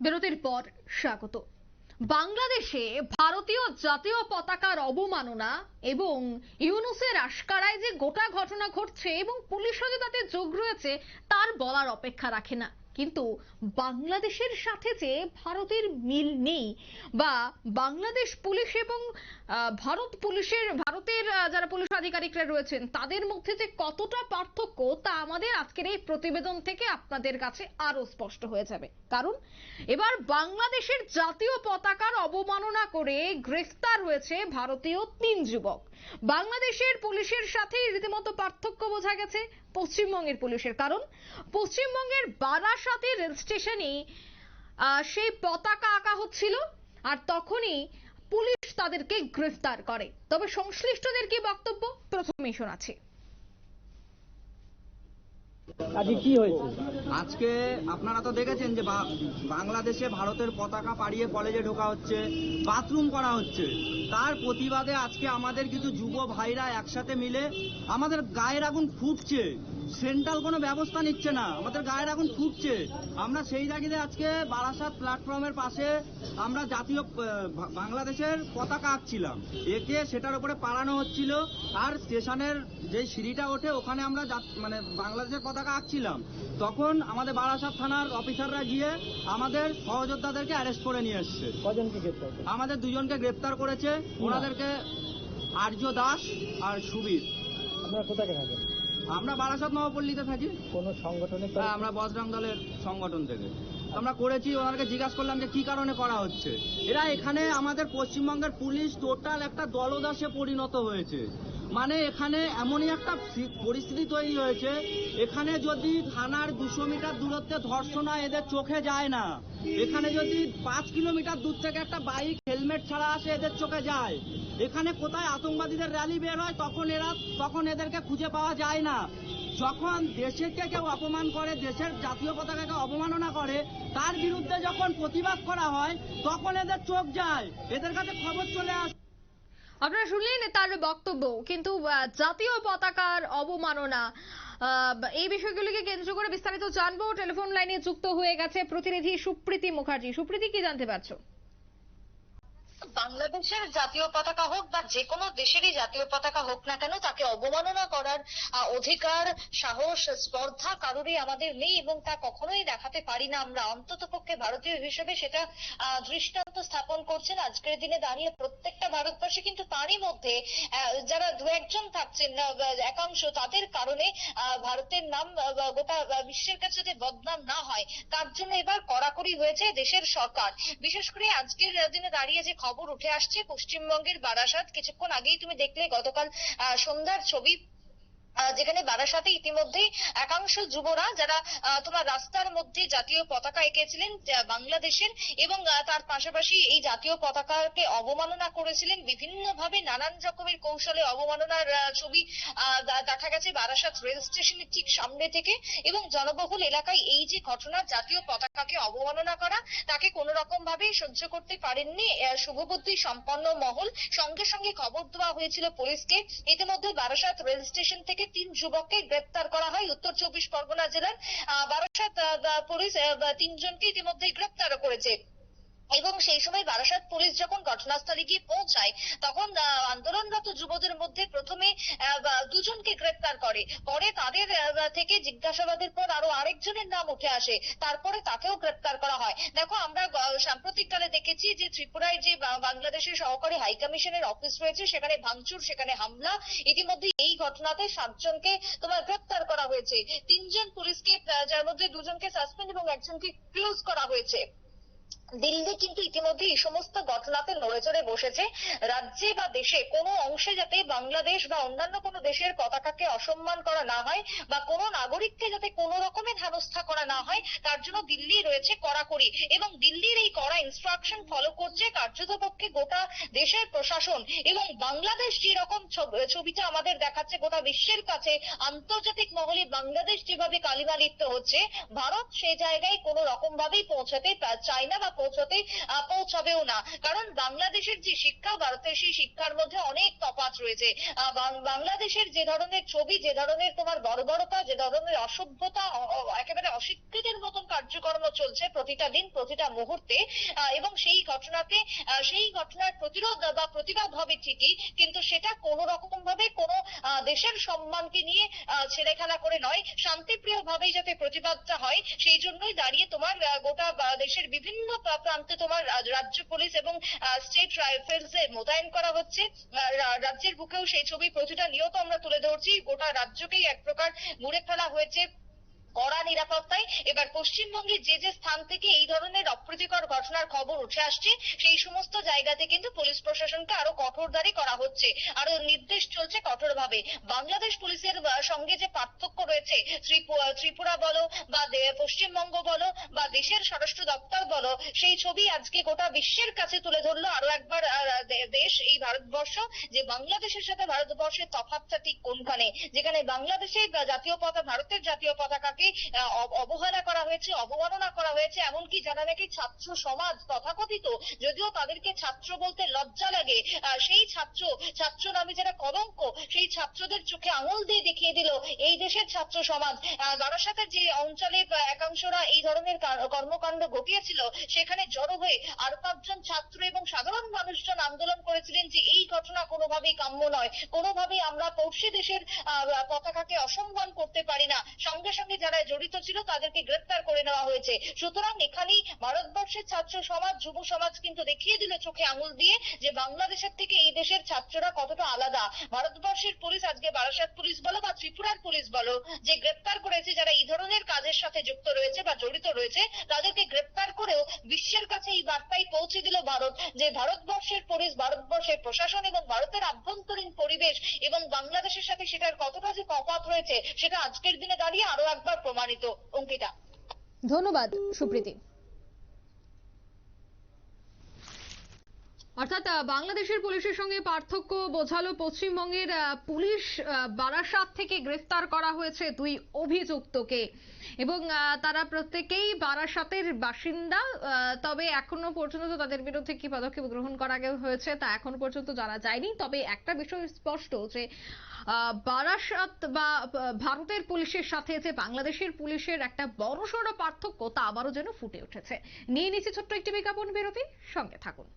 বিরতির পর স্বাগত। বাংলাদেশে ভারতীয় জাতীয় পতাকার অবমাননা এবং ইউনুসের আশকারায় যে গোটা ঘটনা ঘটছে এবং পুলিশও যে তাতে যোগ রয়েছে, তার বলার অপেক্ষা রাখে না। কিন্তু বাংলাদেশের সাথে যে ভারতের মিল নেই বা বাংলাদেশ পুলিশ এবং ভারত পুলিশের, ভারতের যারা পুলিশ আধিকারিকরা রয়েছেন, তাদের মধ্যে যে কতটা পার্থক্য তা আমাদের আজকের এই প্রতিবেদন থেকে আপনাদের কাছে আরও স্পষ্ট হয়ে যাবে। কারণ এবার বাংলাদেশের জাতীয় পতাকার অবমাননা করে গ্রেফতার হয়েছে ভারতীয় তিন যুবক। বাংলাদেশের পুলিশের সাথে রীতিমতো পার্থক্য বোঝা গেছে পশ্চিমবঙ্গের পুলিশের। কারণ পশ্চিমবঙ্গের বারাসাতের রেল স্টেশনে সেই পতাকা আঁকা হচ্ছিল আর তখনই পুলিশ তাদেরকে গ্রেফতার করে। তবে সংশ্লিষ্টদের কি বক্তব্য? প্রথমেই শোনাচ্ছি। আজকে কি হয়েছে? আজকে আপনারা তো দেখেছেন যে বাংলাদেশে ভারতের পতাকা পাড়িয়ে কলেজে ঢোকা হচ্ছে, বাথরুম করা হচ্ছে। তার প্রতিবাদে আজকে আমাদের কিছু যুব ভাইরা একসাথে মিলে আমাদের গায়ের আগুন ফুটছে। সেন্ট্রাল কোনো ব্যবস্থা নিচ্ছে না। আমাদের গায়ের এখন ফুটছে। আমরা সেই জায়গাতে আজকে বারাসাত প্ল্যাটফর্মের পাশে আমরা জাতীয় বাংলাদেশের পতাকা আঁকছিলাম। একে সেটার উপরে পাড়ানো হচ্ছিল। আর স্টেশনের যে সিঁড়িটা ওঠে ওখানে আমরা মানে বাংলাদেশের পতাকা আঁকছিলাম। তখন আমাদের বারাসাত থানার অফিসাররা গিয়ে আমাদের সহযোদ্ধাদেরকে অ্যারেস্ট করে নিয়ে এসছে। কজনকে গ্রেপ্তার আমাদের দুজনকে গ্রেপ্তার করেছে। ওনাদেরকে আর্য দাস আর সুবীর। আপনারা কোথায় থাকেন আমরা বারাসাত নবপল্লীতে থাকি। কোন সংগঠনের হ্যাঁ, আমরা বজরং দলের সংগঠন থেকে। আমরা করেছি ওনাকে জিজ্ঞাসা করলাম যে কি কারণে করা হচ্ছে। এরা এখানে আমাদের পশ্চিমবঙ্গের পুলিশ টোটাল একটা দলদাসে পরিণত হয়েছে। মানে এখানে এমনই একটা পরিস্থিতি তৈরি হয়েছে। এখানে যদি থানার দুশো মিটার দূরত্বে ধর্ষণ হয় এদের চোখে যায় না। এখানে যদি পাঁচ কিলোমিটার দূর থেকে একটা বাইক হেলমেট ছাড়া আসে এদের চোখে যায়। এখানে কোথায় আতঙ্কবাদীদের র্যালি বের হয়, তখন এরা, তখন এদেরকে খুঁজে পাওয়া যায় না। যখন দেশকে কেউ অপমান করে, দেশের জাতীয় পতাকাকে অবমাননা করে, তার বিরুদ্ধে যখন প্রতিবাদ করা হয়, তখন এদের চোখ যায়। এদের কাছে খবর চলে আসে আপনারা শুনলেন তার বক্তব্য, কিন্তু জাতীয় পতাকার অবমাননা এই বিষয়গুলিকে কেন্দ্র করে বিস্তারিত জানব। টেলিফোন লাইনে যুক্ত হয়ে গেছে প্রতিনিধি সুপ্রীতি মুখার্জি। সুপ্রীতি, কি জানতে পারছ? বাংলাদেশের জাতীয় পতাকা হোক বা যে কোনো দেশেরই জাতীয় পতাকা হোক না কেন, তাকে অবমাননা করার অধিকার, সাহস, স্পর্ধা কারোরই আমাদের নেই এবং তা কখনোই দেখাতে পারি না। আমরা অন্তত পক্ষে ভারতীয় হিসেবে সেটা দৃষ্টান্ত স্থাপন করছেন। আজকের দিনে দাঁড়িয়ে প্রত্যেকটা ভারতবাসী কিন্তু তারই মধ্যে যারা দু একজন থাকছেন একাংশ, তাদের কারণে ভারতের নাম গোটা বিশ্বের কাছে যাতে বদনাম না হয়, তার জন্য এবার কড়াকড়ি হয়েছে দেশের সরকার। বিশেষ করে আজকের দিনে দাঁড়িয়ে যে খবর উঠে আসছে। পশ্চিমবঙ্গের বারাসাত কিছুক্ষণ আগেই তুমি দেখলে গতকাল সন্ধ্যার ছবি। যেখানে বারাসাতে ইতিমধ্যেই একাংশ যুবরা যারা তোমার রাস্তার মধ্যে জাতীয় পতাকা এঁকেছিলেন বাংলাদেশের, এবং তার পাশাপাশি এই জাতীয় পতাকাকে অবমাননা করেছিলেন বিভিন্ন ভাবে নানান রকমের কৌশলে অবমাননার ছবি দেখা গেছে বারাসাত রেল স্টেশনের ঠিক সামনে থেকে, এবং জনবহুল এলাকায় এই যে ঘটনা, জাতীয় পতাকাকে অবমাননা করা, তাকে কোনো রকম ভাবে সহ্য করতে পারেননি শুভবুদ্ধি সম্পন্ন মহল। সঙ্গে সঙ্গে খবর দেওয়া হয়েছিল পুলিশকে। ইতিমধ্যে বারাসাত রেল স্টেশন থেকে তিন যুবককে গ্রেপ্তার করা হয় উত্তর চব্বিশ পরগনা জেলার বারাসাত পুলিশ তিনজনকে ইতিমধ্যে গ্রেপ্তার করেছে। এবং সেই সময় বারাসাত পুলিশ যখন ঘটনাস্থলে গিয়ে পৌঁছায়, তখন আন্দোলনরত যুবদের মধ্যে প্রথমে দুজনকে গ্রেপ্তার করে। পরে তাদের থেকে জিজ্ঞাসাবাদের পর আরও আরেকজনের নাম উঠে আসে। তারপরে তাকেও গ্রেপ্তার করা হয়। দেখো, আমরা সাম্প্রতিককালে দেখেছি যে ত্রিপুরায় যে বাংলাদেশের সহকারী হাই কমিশনের অফিস রয়েছে, সেখানে ভাঙচুর, সেখানে হামলা। ইতিমধ্যে এই ঘটনাতে সাতজনকে তোমার গ্রেপ্তার করা হয়েছে। তিনজন পুলিশকে যার মধ্যে দুজনকে সাসপেন্ড এবং একজনকে ক্লোজ করা হয়েছে। দিল্লি কিন্তু ইতিমধ্যে এই সমস্ত ঘটনাতে নড়ে চড়ে বসেছে। রাজ্যে বা দেশে কোনো অংশে যাতে বাংলাদেশ বা অন্যান্য কোনো দেশের পতাকাকে অসম্মান করা না হয় বা কোনো নাগরিককে যাতে কোনো রকমের হেনস্থা করা না হয়, তার জন্য দিল্লি রয়েছে কড়াকড়ি। এবং দিল্লির এই কড়া ইনস্ট্রাকশন ফলো করছে কার্যত পক্ষে গোটা দেশের প্রশাসন। এবং বাংলাদেশ যেরকম ছব- ছবিটা আমাদের দেখাচ্ছে, গোটা বিশ্বের কাছে আন্তর্জাতিক মহলে বাংলাদেশ যেভাবে কালিমা লিপ্ত হচ্ছে, ভারত সে জায়গায় কোনো রকম ভাবেই পৌঁছাতে চায় না বা পৌঁছতে পৌঁছাবেও না। কারণ বাংলাদেশের যে শিক্ষা, ভারতের সেই শিক্ষার মধ্যে অনেক তফাৎ রয়েছে। বাংলাদেশের যে ধরনের ছবি, যে ধরনের তোমার বর্বরতা, যে ধরনের অসভ্যতা একেবারে অশিক্ষিতের মতন কার্যকর্ম চলছে প্রতিটা দিন, প্রতিটা মুহূর্তে। এবং সেই ঘটনাকে সেই ঘটনার প্রতিরোধ বা প্রতিবাদ হবে ঠিকই, কিন্তু সেটা কোনো রকম ভাবে কোনো দেশের সম্মানকে নিয়ে ছেলে খেলা করে নয়। শান্তিপ্রিয় ভাবেই যাতে প্রতিবাদটা হয়, সেই জন্যই দাঁড়িয়ে তোমার গোটা দেশের বিভিন্ন প্রান্তে তোমার রাজ্য পুলিশ এবং স্টেট রাইফেলস এর মোতায়েন করা হচ্ছে। রাজ্যের বুকেও সেই ছবি, প্রতিটা নিয়ত আমরা তুলে ধরছি। গোটা রাজ্যকেই এক প্রকার মুড়ে ফেলা হয়েছে। কড়া নিরাপত্তায় এবার পশ্চিমবঙ্গের যে যে স্থান থেকে এই ধরনের অপ্রীতিকর ঘটনার খবর উঠে আসছে, সেই সমস্ত জায়গাতে কিন্তু পুলিশ প্রশাসনকে আরও কঠোরদারি করা হচ্ছে। আরও নির্দেশ চলছে কঠোরভাবে। বাংলাদেশ পুলিশের সঙ্গে যে পার্থক্য রয়েছে ত্রিপুরা বলো বা পশ্চিমবঙ্গ বলো বা দেশের স্বরাষ্ট্র দপ্তর বলো, সেই ছবি আজকে গোটা বিশ্বের কাছে তুলে ধরলো আরও একবার দেশ, এই ভারতবর্ষ, যে বাংলাদেশের সাথে ভারতবর্ষের তফাৎটা ঠিক কোনখানে? যেখানে বাংলাদেশের জাতীয় পতাকা, ভারতের জাতীয় পতাকাকে অব- অবহেলা করা হয়েছে, অবমাননা করা হয়েছে, এমনকি যারা নাকি ছাত্র সমাজ তথাকথিত, যদিও তাদেরকে ছাত্র বলতে লজ্জা লাগে সেই ছাত্র ছাত্র নামে যারা কলঙ্ক, সেই ছাত্রদের চোখে আঙুল দিয়ে দেখিয়ে দিল এই দেশের ছাত্র সমাজ। বারাসাতের যে অঞ্চলে একাংশরা এই ধরনের কর্মকাণ্ড ঘটিয়েছিল, সেখানে জড়ো হয়ে আর পাঁচজন ছাত্র এবং সাধারণ মানুষজন আন্দোলন করেছিলেন যে এই ঘটনা কোনোভাবেই কাম্য নয়। কোনোভাবেই আমরা পড়শি দেশের পতাকাকে অসম্মান করতে পারি না। সঙ্গে সঙ্গে যারা জড়িত ছিল, তাদেরকে গ্রেপ্তার করে নেওয়া হয়েছে। সুতরাং এখানেই ভারতবর্ষের ছাত্র সমাজ, যুব সমাজ কিন্তু দেখিয়ে দিল চোখে আঙুল দিয়ে যে বাংলাদেশের থেকে এই দেশের ছাত্ররা কতটা আলাদা। ভারতবর্ষের পুলিশ, আজকে বারাসাত পুলিশ বলো বা ত্রিপুরার পুলিশ বলো, যে গ্রেপ্তার করেছে, যারা এই ধরনের কাজের সাথে যুক্ত রয়েছে বা জড়িত রয়েছে, তাদেরকে গ্রেপ্তার করেও বিশ্বের কাছে এই বার্তাই পৌঁছে দিল ভারত, যে ভারতবর্ষের পুলিশ, ভারতবর্ষের প্রশাসন এবং ভারতের আভ্যন্তরীণ পরিবেশ এবং বাংলাদেশের সাথে সেটার কতটা যে তফাৎ রয়েছে, সেটা আজকের দিনে দাঁড়িয়ে আরও একবার প্রমাণিত অঙ্কিতা। ধন্যবাদ সুপ্রীতি। অর্থাৎ বাংলাদেশের পুলিশের সঙ্গে পার্থক্য বোঝালো পশ্চিমবঙ্গের পুলিশ বারাসাত থেকে গ্রেফতার করা হয়েছে দুই অভিযুক্তকে। এবং তারা প্রত্যেকেই বারাসাতের বাসিন্দা তবে এখনও পর্যন্ত তাদের বিরুদ্ধে কি পদক্ষেপ গ্রহণ করা হয়েছে তা এখনও পর্যন্ত জানা যায়নি। তবে একটা বিষয় স্পষ্ট যে বারাসাত বা ভারতের পুলিশের সাথে যে বাংলাদেশের পুলিশের একটা বড়সড় পার্থক্য তা আবারও যেন ফুটে উঠেছে। নিয়ে নিচ্ছে ছোট্ট একটি বিজ্ঞাপন, বিরতি, সঙ্গে থাকুন।